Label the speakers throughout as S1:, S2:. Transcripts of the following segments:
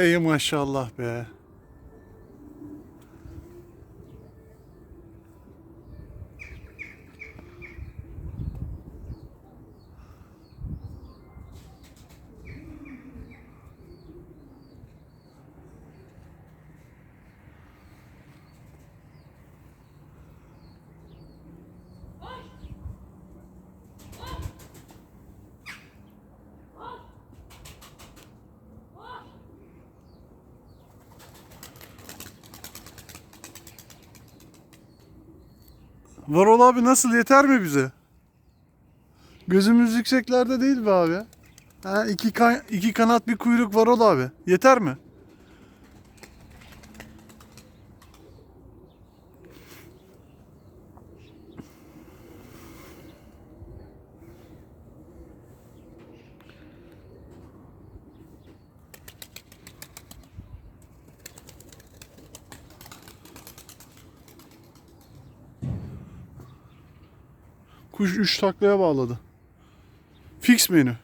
S1: Ey maşallah be. Varol abi nasıl yeter mi bize? Gözümüz yükseklerde değil be abi. Ha, iki, ka- iki kanat bir kuyruk Varol abi. Yeter mi? Kuş 3 taklaya bağladı. Fix menü.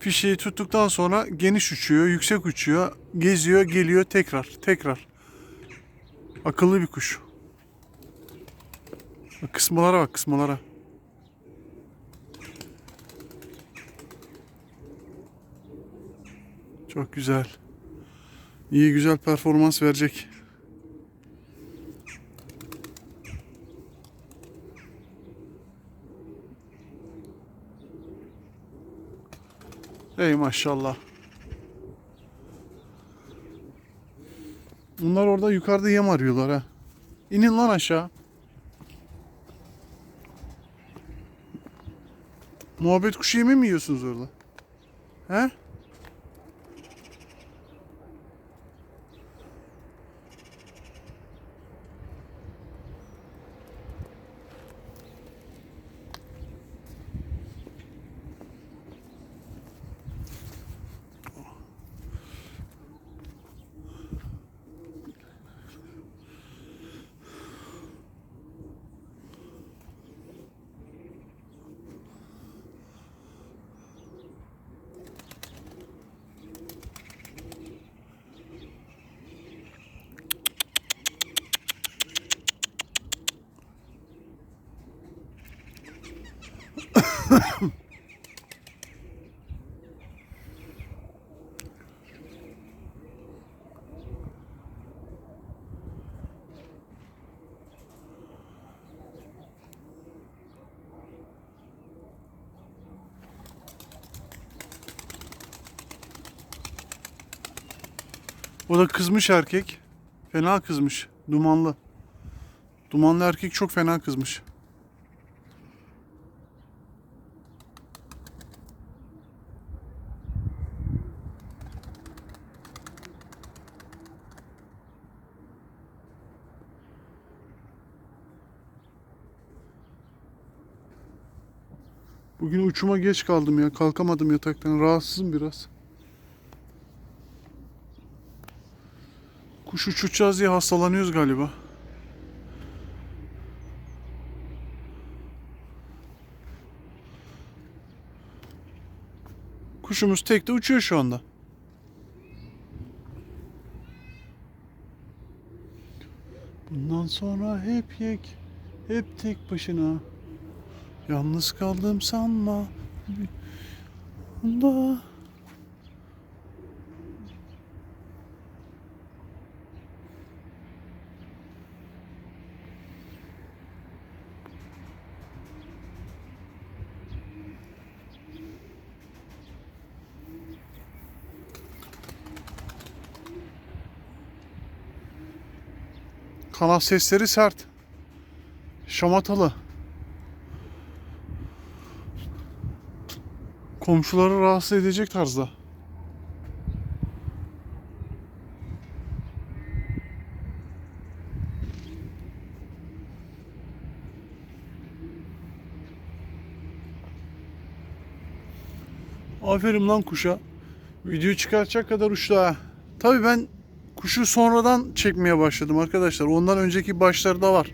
S1: Fişeyi tuttuktan sonra geniş uçuyor, yüksek uçuyor, geziyor, geliyor tekrar, tekrar. Akıllı bir kuş. Kısmalara bak, kısmalara. Çok güzel. İyi güzel performans verecek. Ey maşallah. Bunlar orada yukarıda yem arıyorlar ha. İnin lan aşağı. Muhabbet kuşu yemi mi yiyorsunuz orada? He? O da kızmış erkek. Fena kızmış. Dumanlı. Dumanlı erkek çok fena kızmış. Bugün uçuma geç kaldım ya. Kalkamadım yataktan. Rahatsızım biraz. Kuş uçuracağız diye hastalanıyoruz galiba. Kuşumuz tekte uçuyor şu anda. Bundan sonra hep yek, hep tek başına. Yalnız kaldım sanma. Da. Kanat sesleri sert. Şamatalı. komşuları rahatsız edecek tarzda. Aferin lan kuşa. Video çıkartacak kadar uçtu ha. Tabi ben kuşu sonradan çekmeye başladım arkadaşlar. Ondan önceki başlarda var.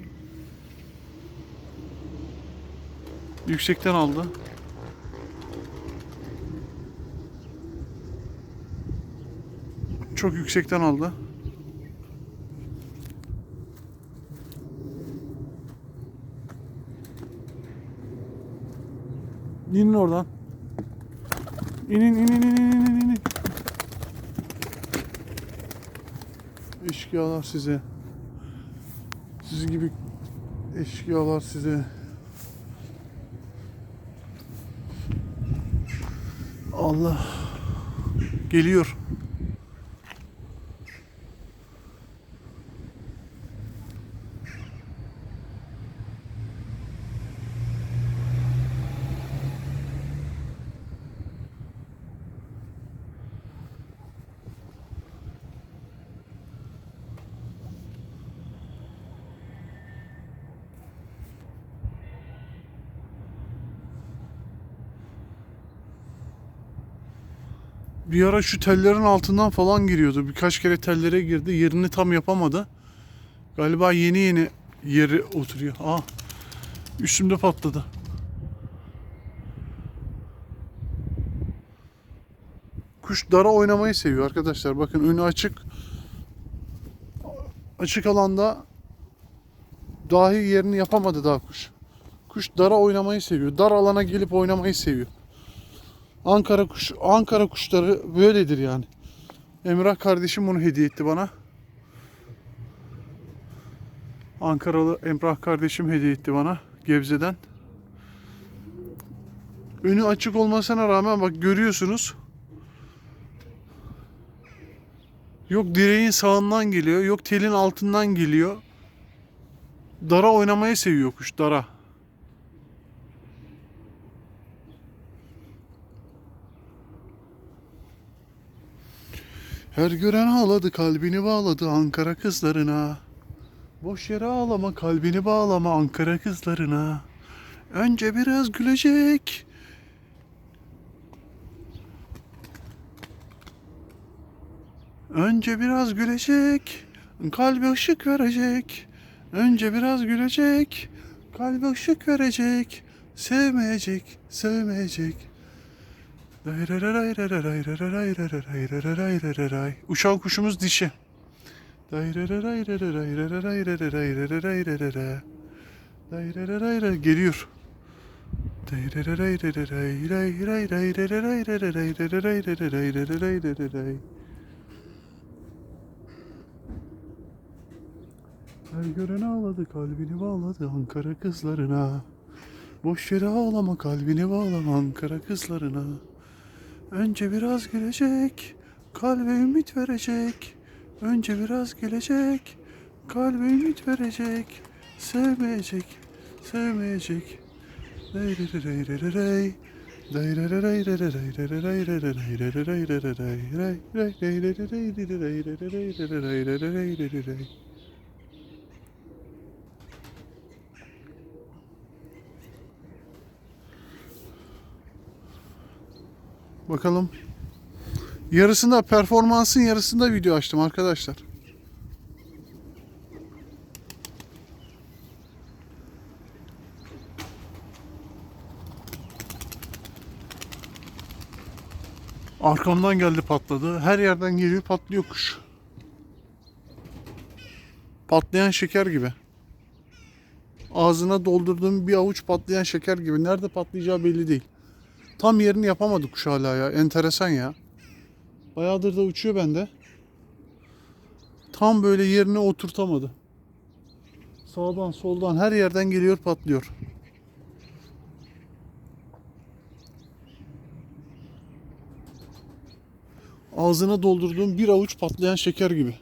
S1: Yüksekten aldı. çok yüksekten aldı. İnin oradan. İnin inin inin inin inin. Eşkıyalar size. Siz gibi eşkıyalar size. Allah geliyor. bir ara şu tellerin altından falan giriyordu. Birkaç kere tellere girdi. Yerini tam yapamadı. Galiba yeni yeni yeri oturuyor. Aa, üstümde patladı. Kuş dara oynamayı seviyor arkadaşlar. Bakın önü açık. Açık alanda dahi yerini yapamadı daha kuş. Kuş dara oynamayı seviyor. Dar alana gelip oynamayı seviyor. Ankara kuş Ankara kuşları böyledir yani. Emrah kardeşim bunu hediye etti bana. Ankaralı Emrah kardeşim hediye etti bana Gebze'den. Önü açık olmasına rağmen bak görüyorsunuz. Yok direğin sağından geliyor, yok telin altından geliyor. Dara oynamayı seviyor kuş, dara. Her gören ağladı kalbini bağladı Ankara kızlarına. Boş yere ağlama kalbini bağlama Ankara kızlarına. Önce biraz gülecek. Önce biraz gülecek. Kalbe ışık verecek. Önce biraz gülecek. Kalbe ışık verecek. Sevmeyecek, sevmeyecek, Uçan kuşumuz dişi. Geliyor. Her gören ağladı kalbini bağladı Ankara kızlarına. Boş yere ağlama kalbini bağlama Ankara kızlarına. Önce biraz gelecek, kalbe ümit verecek. Önce biraz gelecek, kalbe ümit verecek. Sevmeyecek, sevmeyecek. Rey Bakalım. Yarısında performansın yarısında video açtım arkadaşlar. Arkamdan geldi patladı. Her yerden geliyor patlıyor kuş. Patlayan şeker gibi. Ağzına doldurduğum bir avuç patlayan şeker gibi. Nerede patlayacağı belli değil. Tam yerini yapamadı kuş hala ya. Enteresan ya. Bayağıdır da uçuyor bende. Tam böyle yerine oturtamadı. Sağdan soldan her yerden geliyor patlıyor. Ağzına doldurduğum bir avuç patlayan şeker gibi.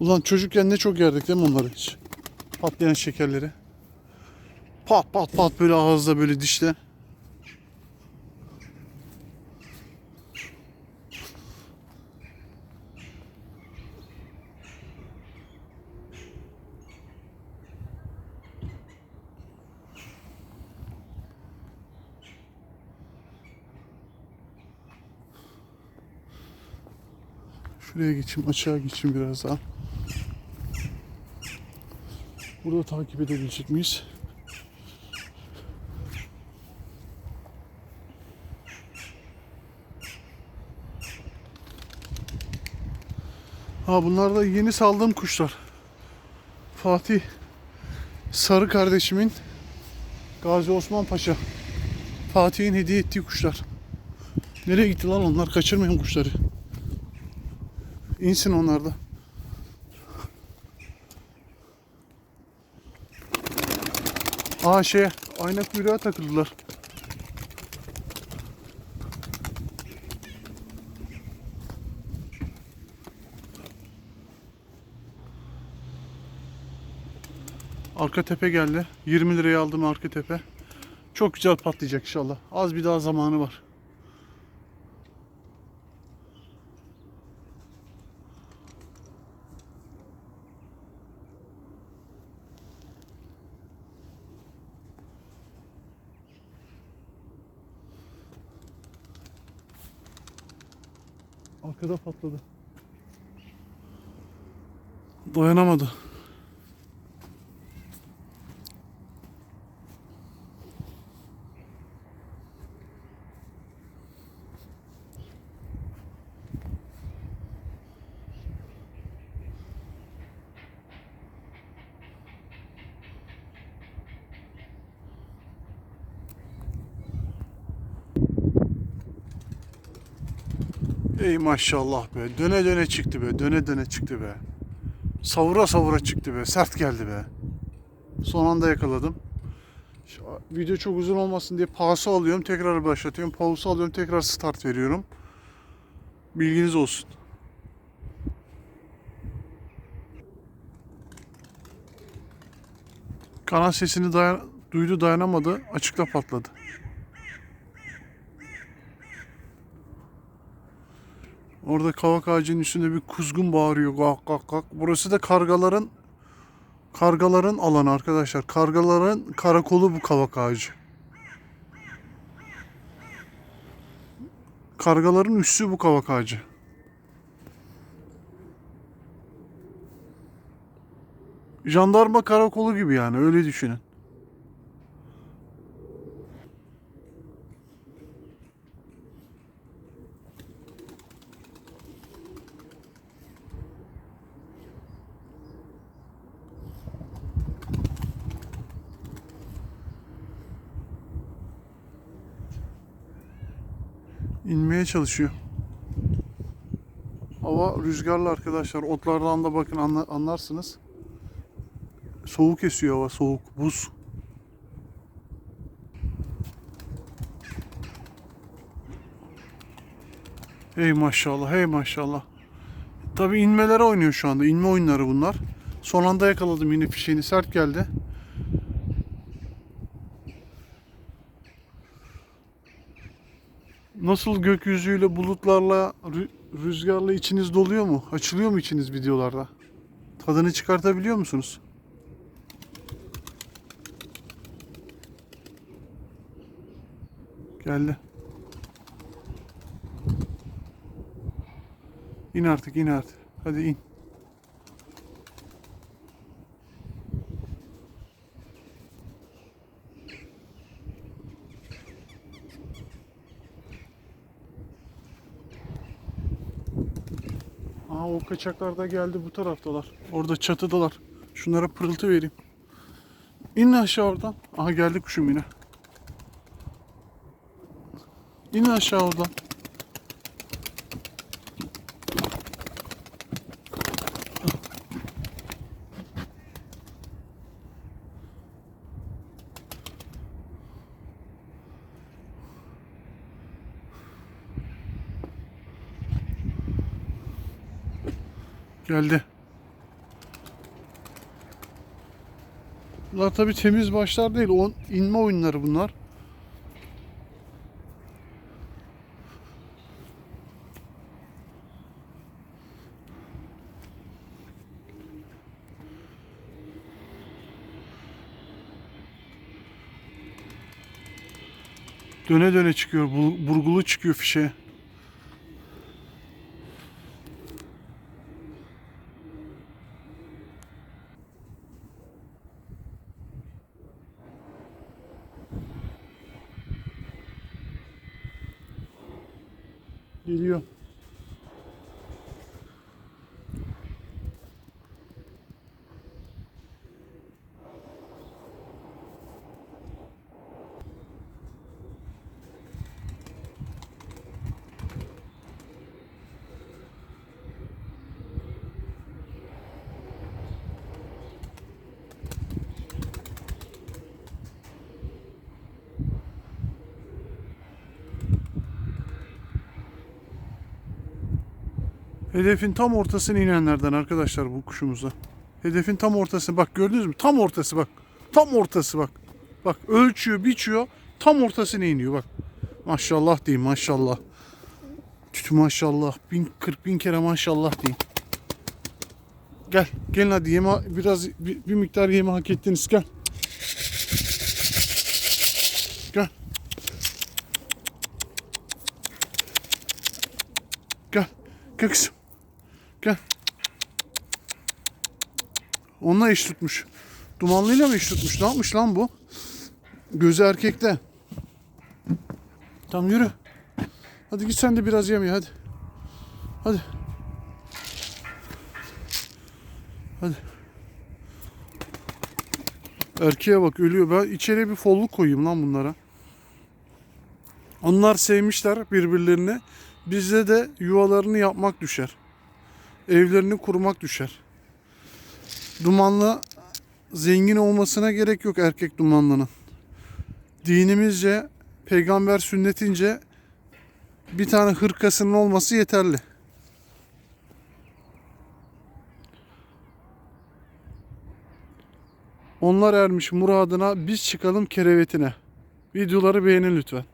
S1: Ulan çocukken ne çok yerdik değil mi onları hiç? Patlayan şekerleri. Pat pat pat böyle ağızda böyle dişle. Şuraya geçeyim, açığa geçeyim biraz daha. Burada takip edebilecek miyiz? Ha bunlar da yeni saldığım kuşlar. Fatih Sarı kardeşimin Gazi Osman Paşa Fatih'in hediye ettiği kuşlar. Nereye gitti lan onlar? Kaçırmayın kuşları. İnsin onlar da. Aa şey ayna kuyruğa takıldılar. Arka tepe geldi. 20 liraya aldım arka tepe. Çok güzel patlayacak inşallah. Az bir daha zamanı var. Arkada patladı. Dayanamadı. Ey maşallah be. Döne döne çıktı be. Döne döne çıktı be. Savura savura çıktı be. Sert geldi be. Son anda yakaladım. Şu video çok uzun olmasın diye pause alıyorum. Tekrar başlatıyorum. Pause alıyorum. Tekrar start veriyorum. Bilginiz olsun. Kanat sesini dayan duydu dayanamadı. Açıkta patladı. Orada kavak ağacının üstünde bir kuzgun bağırıyor. Gak gak gak. Burası da kargaların kargaların alanı arkadaşlar. Kargaların karakolu bu kavak ağacı. Kargaların üssü bu kavak ağacı. Jandarma karakolu gibi yani öyle düşünün. İnmeye çalışıyor. Hava rüzgarlı arkadaşlar. Otlardan da bakın anla- anlarsınız. Soğuk esiyor hava soğuk. Buz. Hey maşallah hey maşallah. Tabi inmelere oynuyor şu anda. İnme oyunları bunlar. Son anda yakaladım yine fişeğini sert geldi. Nasıl gökyüzüyle, bulutlarla, rü- rüzgarla içiniz doluyor mu? Açılıyor mu içiniz videolarda? Tadını çıkartabiliyor musunuz? Geldi. İn artık, in artık. Hadi in. Aa o kaçaklar da geldi bu taraftalar. Orada çatıdalar. Şunlara pırıltı vereyim. İn aşağı oradan. Aha geldi kuşum yine. İn aşağı oradan. Geldi. Bunlar tabi temiz başlar değil. O inme oyunları bunlar. Döne döne çıkıyor. Burgulu çıkıyor fişe. Geliyor. Hedefin tam ortasına inenlerden arkadaşlar bu kuşumuzda. Hedefin tam ortası. Bak gördünüz mü? Tam ortası bak. Tam ortası bak. Bak ölçüyor, biçiyor. Tam ortasına iniyor bak. Maşallah diyeyim maşallah. Tütü maşallah. Bin, 40 bin kere maşallah diyeyim. Gel. Gelin hadi yeme biraz bir, bir miktar yeme hak ettiniz. Gel. Gel. Gel. Gel kızım. Gel. Onunla iş tutmuş. Dumanlıyla mı iş tutmuş? Ne yapmış lan bu? Gözü erkekte. Tamam yürü. Hadi git sen de biraz yeme hadi. Hadi. Hadi. Erkeğe bak ölüyor. Ben içeriye bir folluk koyayım lan bunlara. Onlar sevmişler birbirlerini. Bizde de yuvalarını yapmak düşer. Evlerini kurmak düşer. Dumanlı zengin olmasına gerek yok erkek dumanlının. Dinimizce, peygamber sünnetince bir tane hırkasının olması yeterli. Onlar ermiş muradına biz çıkalım kerevetine. Videoları beğenin lütfen.